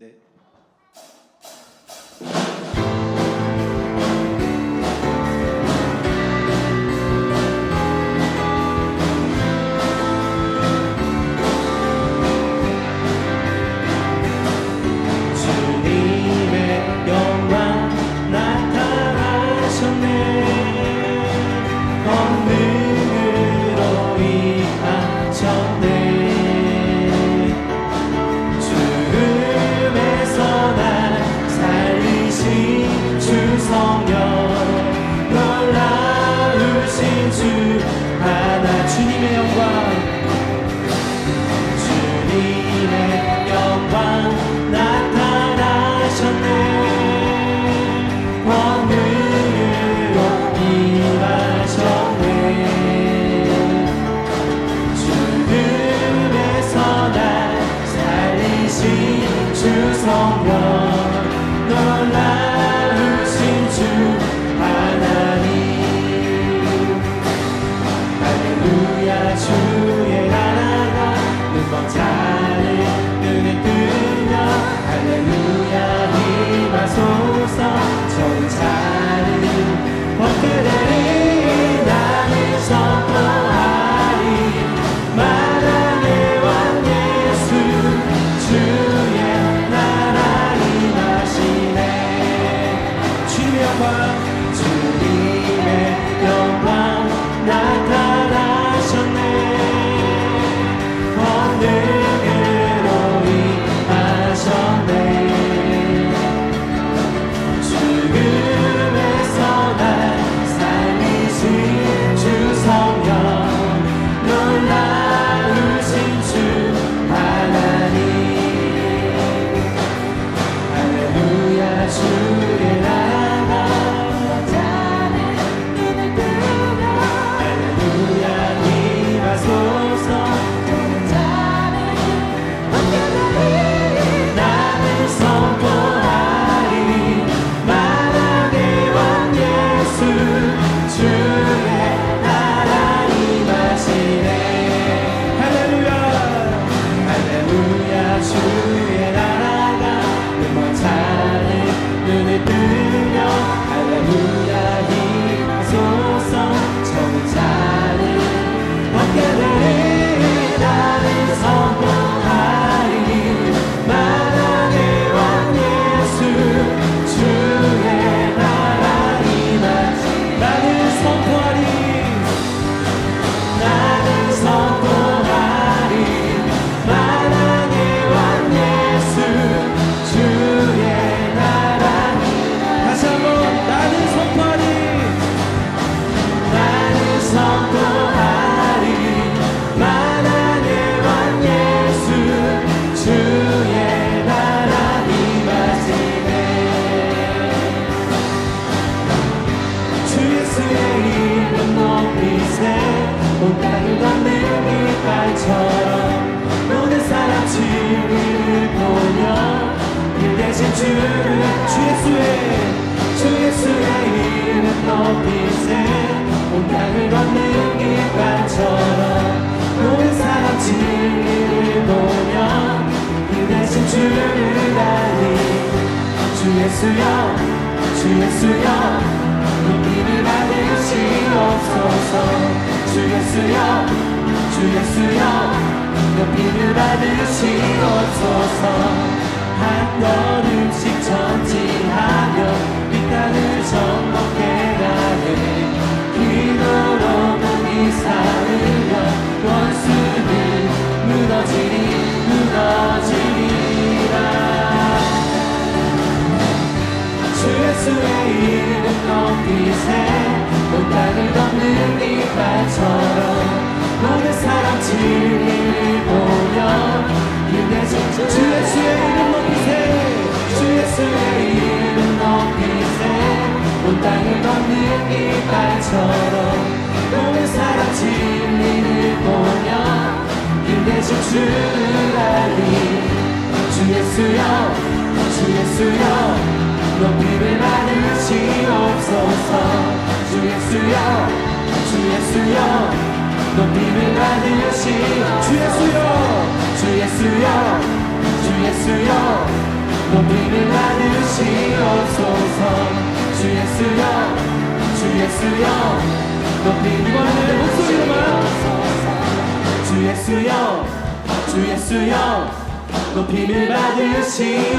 네. oh run. 예수여 주 예수여 믿음이 받으시옵소서. 주 예수여 주 예수여 높이를 받으시옵소서. 한 걸음씩 전진하며 이 땅을 정복해 빛에 온 땅을 걷는 이파처럼 너의 사랑을 보며 힘내서 주 예수의 이름 높이세. 주 예수의 이름 높이세. 온 땅을 걷는 이파처럼 너의 사랑 진리를 보며 힘내서 주를 알리 주 예수여 주 예수여. 높임을 받으시옵소서. 주 예수여 주 예수여 높임을 받으시옵소서. 주 예수여 주 예수여 주 예수여 높임을 받으시옵소서. 주 예수여 주 예수여 높임을 받으시옵소서. 주 예수여 주 예수여 높임을 받으시옵소서.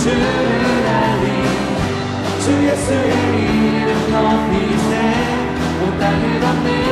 주의 이름 넌 이제 못당을 받는